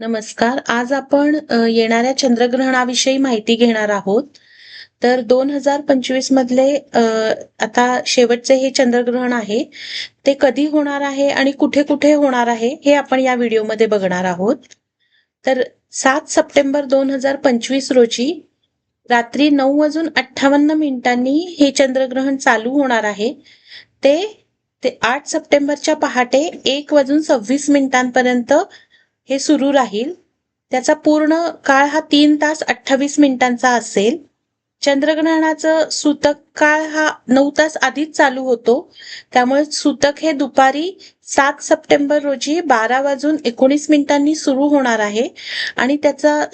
नमस्कार. आज आपण अ, येणाऱ्या चंद्रग्रहणाविषयी माहिती घेणार आहोत. तर दोन हजार पंचवीस मधले अ, आता शेवटचे हे चंद्रग्रहण आहे. ते कधी होणार आहे आणि कुठे कुठे होणार आहे हे आपण या व्हिडिओमध्ये बघणार आहोत. तर सात सप्टेंबर दोन हजार पंचवीस रोजी रात्री नऊ वाजून अठ्ठावन्न मिनिटांनी हे चंद्रग्रहण चालू होणार आहे. ते ते आठ सप्टेंबरच्या पहाटे एक वाजून सव्वीस मिनिटांपर्यंत हे सुरू राहील. त्याचा पूर्ण काळ हा तीन तास अठ्ठावीस मिनिटांचा असेल. चंद्रग्रहणाचं सूतक काळ हा नऊ तास आधीच चालू होतो. त्यामुळे सूतक हे दुपारी सात सप्टेंबर रोजी बारा वाजून एकोणीस मिनिटांनी सुरू होणार आहे. आणि त्याचा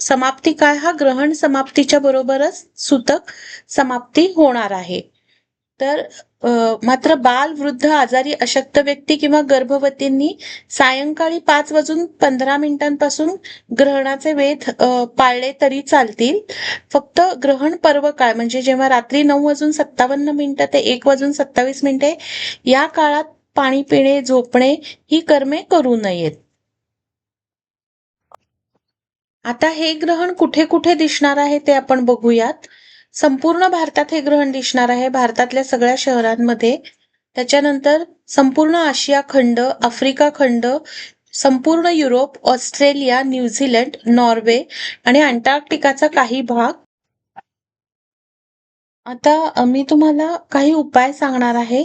समाप्ती काळ हा ग्रहण समाप्तीच्या बरोबरच सूतक समाप्ती होणार आहे. तर मात्र बाल वृद्ध आजारी अशक्त व्यक्ती किंवा गर्भवतींनी सायंकाळी पाच वाजून पंधरा मिनिटांपासून ग्रहणाचे वेध पाळले तरी चालतील. फक्त ग्रहण पर्व काळ म्हणजे जेव्हा रात्री नऊ वाजून सत्तावन्न मिनिटं ते एक वाजून सत्तावीस मिनिटे या काळात पाणी पिणे झोपणे ही कर्मे करू नयेत. आता हे ग्रहण कुठे कुठे दिसणार आहे ते आपण बघूयात. संपूर्ण भारतात हे ग्रहण दिसणार आहे. भारतातल्या सगळ्या शहरांमध्ये. त्याच्यानंतर संपूर्ण आशिया खंड आफ्रिका खंड संपूर्ण युरोप ऑस्ट्रेलिया न्यूझीलंड नॉर्वे आणि अंटार्क्टिकाचा काही भाग. आता मी तुम्हाला काही उपाय सांगणार आहे.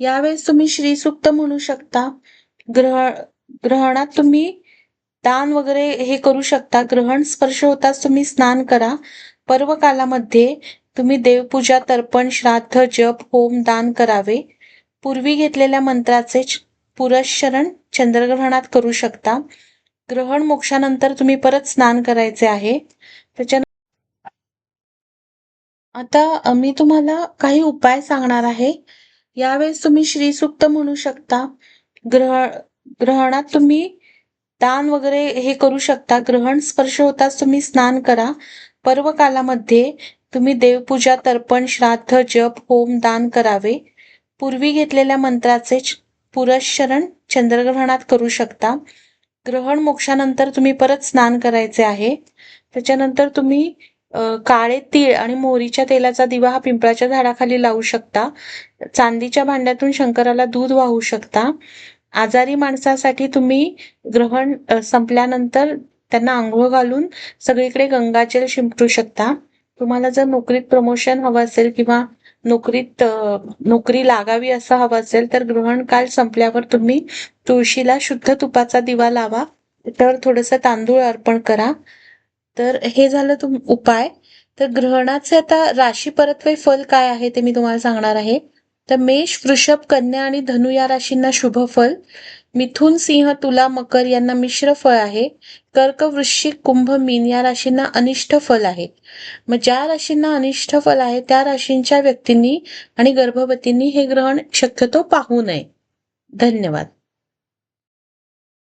यावेळेस तुम्ही श्रीसुक्त म्हणू शकता. ग्रह ग्रहणात तुम्ही दान वगैरे हे करू शकता. ग्रहण स्पर्श होताच तुम्ही स्नान करा. पर्व कालामध्ये तुम्ही देवपूजा तर्पण श्राद्ध जप होम दान करावे. पूर्वी घेतलेल्या मंत्राचे च- पुरश्चरण चंद्रग्रहणात करू शकता. ग्रहण मोक्षानंतर तुम्ही परत स्नान करायचे आहे. त्याच्या आता मी तुम्हाला काही उपाय सांगणार आहे. यावेळेस तुम्ही श्रीसुक्त म्हणू शकता. ग्रह ग्रहणात तुम्ही दान वगैरे हे करू शकता. ग्रहण स्पर्श होताच तुम्ही स्नान करा. पर्व कालामध्ये तुम्ही देवपूजा तर्पण श्राद्ध जप होम दान करावे. पूर्वी घेतलेल्या मंत्राचे च- पुरश्चरण चंद्रग्रहणात करू शकता. ग्रहण मोक्षानंतर तुम्ही परत स्नान करायचे आहे. त्याच्यानंतर तुम्ही काळे तीळ आणि मोहरीच्या तेलाचा दिवा हा पिंपळाच्या झाडाखाली लावू शकता. चांदीच्या भांड्यातून शंकराला दूध वाहू शकता. आजारी माणसासाठी तुम्ही ग्रहण संपल्यानंतर त्यांना आंघोळ घालून सगळीकडे गंगाजल शिंपडू शकता. तुम्हाला जर नोकरीत प्रमोशन हवं असेल किंवा नोकरीत नोकरी लागावी असं हवं असेल तर ग्रहण काल संपल्यावर तुम्ही तुळशीला शुद्ध तुपाचा दिवा लावा. तर थोडंसं तांदूळ अर्पण करा. तर हे झालं तुम उपाय. तर ग्रहणाचे आता राशी परत्वे फल काय आहे ते मी तुम्हाला सांगणार आहे. तर मेष वृषभ कन्या आणि धनु या राशींना शुभ फल. मिथुन सिंह तुला मकर यांना मिश्र फळ आहे. कर्क वृश्चिक कुंभ मीन या राशींना अनिष्ट फल आहे. मग ज्या राशींना अनिष्ट फल आहे त्या राशींच्या व्यक्तींनी आणि गर्भवतींनी हे ग्रहण शक्यतो पाहू नये. धन्यवाद.